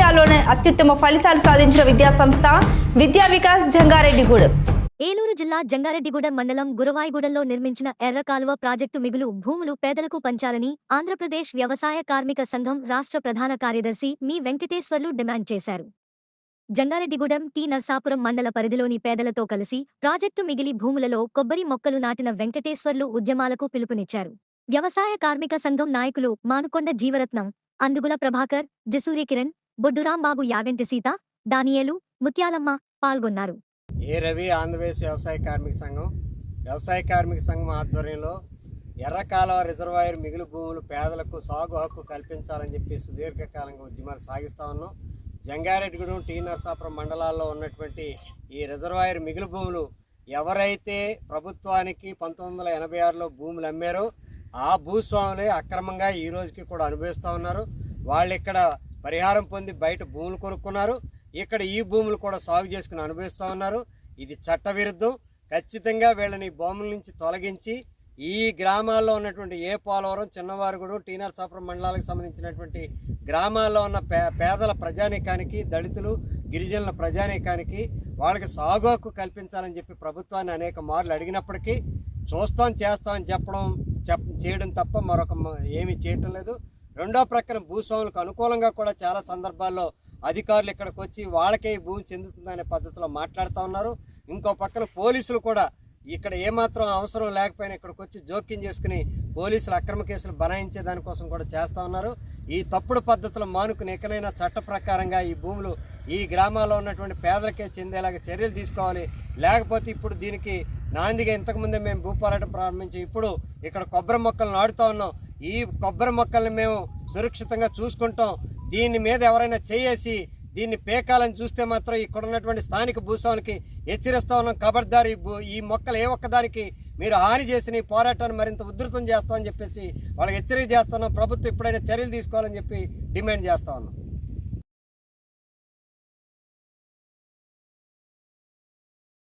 విభాగంలోనే అత్యుత్తమ ఫలితాలు సాధించిన విద్యాసంస్థ విద్యా వికాస్ జంగారెడ్డిగూడెం. ఏలూరు జిల్లా జంగారెడ్డిగూడెం మండలం గురవాయిగూడెంలో నిర్మించిన ఎర్రకాలువ ప్రాజెక్టు మిగులు భూములు పేదలకు పంచాలని ఆంధ్రప్రదేశ్ వ్యవసాయ కార్మిక సంఘం రాష్ట్ర ప్రధాన కార్యదర్శి మీ వెంకటేశ్వర్లు డిమాండ్ చేశారు. జంగారెడ్డిగూడెం టి నర్సాపురం మండల పరిధిలోని పేదలతో కలిసి ప్రాజెక్టు మిగిలి భూములలో కొబ్బరి మొక్కలు నాటిన వెంకటేశ్వర్లు ఉద్యమాలకు పిలుపునిచ్చారు. వ్యవసాయ కార్మిక సంఘం నాయకులు మానుకొండ జీవరత్నం అందుగుల ప్రభాకర్ జసూరి కిరణ్ బొడ్డురాంబాబు యాగంటి సీత దానియేలు ముత్యాలమ్మ పాల్గొన్నారు. ఏ రవి ఆంధ్రప్రదేశ్ వ్యవసాయ కార్మిక సంఘం? వ్యవసాయ కార్మిక సంఘం ఆధ్వర్యంలో ఎర్రకాలువ రిజర్వాయర్ మిగులు భూములు పేదలకు సాగు హక్కు కల్పించాలని చెప్పి సుదీర్ఘకాలంగా ఉద్యమాలు సాగిస్తా ఉన్నాం. జంగారెడ్డిగూడెం టీ నరసాపురం మండలాల్లో ఉన్నటువంటి ఈ రిజర్వాయర్ మిగులు భూములు ఎవరైతే ప్రభుత్వానికి పంతొమ్మిది వందల ఎనభై ఆరులో భూములు అమ్మారో ఆ భూస్వాములే అక్రమంగా ఈ రోజుకి కూడా అనుభవిస్తూ ఉన్నారు. వాళ్ళు ఇక్కడ పరిహారం పొంది బయట భూములు కొనుక్కున్నారు. ఇక్కడ ఈ భూములు కూడా సాగు చేసుకుని అనుభవిస్తూ ఉన్నారు. ఇది చట్టవిరుద్ధం. ఖచ్చితంగా వీళ్ళని భూముల నుంచి తొలగించి ఈ గ్రామాల్లో ఉన్నటువంటి ఏ పోలవరం చిన్నవారుగుడు టీనార్ నరసాపురం మండలాలకు సంబంధించినటువంటి గ్రామాల్లో ఉన్న పే పేదల ప్రజానీకానికి దళితులు గిరిజనుల ప్రజానీకానికి వాళ్ళకి సాగోకు కల్పించాలని చెప్పి ప్రభుత్వాన్ని అనేక మార్లు అడిగినప్పటికీ చూస్తాం చేస్తాం అని చెప్పడం చెప్ చేయడం తప్ప మరొక ఏమీ చేయటం లేదు. రెండో ప్రక్కన భూస్వాములకు అనుకూలంగా కూడా చాలా సందర్భాల్లో అధికారులు ఇక్కడికి వచ్చి వాళ్ళకే ఈ భూమి చెందుతుందనే పద్ధతిలో మాట్లాడుతూ ఉన్నారు. ఇంకో పక్కన పోలీసులు కూడా ఇక్కడ ఏమాత్రం అవసరం లేకపోయినా ఇక్కడికి వచ్చి జోక్యం చేసుకుని పోలీసులు అక్రమ కేసులు బనాయించే దానికోసం కూడా చేస్తూ ఉన్నారు. ఈ తప్పుడు పద్ధతులు మానుకుని ఎక్కడైనా చట్ట ప్రకారంగా ఈ భూములు ఈ గ్రామాల్లో ఉన్నటువంటి పేదలకే చెందేలాగా చర్యలు తీసుకోవాలి. లేకపోతే ఇప్పుడు దీనికి నాందిగా ఇంతకుముందే మేము భూపోరాటం ప్రారంభించి ఇప్పుడు ఇక్కడ కొబ్బరి మొక్కలు నాటుతూ ఉన్నాం. ఈ కొబ్బరి మొక్కల్ని మేము సురక్షితంగా చూసుకుంటాం. దీని మీద ఎవరైనా చేయేసి దీన్ని పేకాలని చూస్తే మాత్రం ఇక్కడ ఉన్నటువంటి స్థానిక భూస్వామికి హెచ్చరిస్తా ఉన్నాం. ఖబర్దారు ఈ మొక్కలు ఏ ఒక్కదానికి మీరు హాని చేసిన ఈ పోరాటాన్ని మరింత ఉధృతం చేస్తామని చెప్పేసి వాళ్ళకి హెచ్చరిక చేస్తున్నాం ప్రభుత్వం ఎప్పుడైనా చర్యలు తీసుకోవాలని చెప్పి డిమాండ్ చేస్తా ఉన్నాం.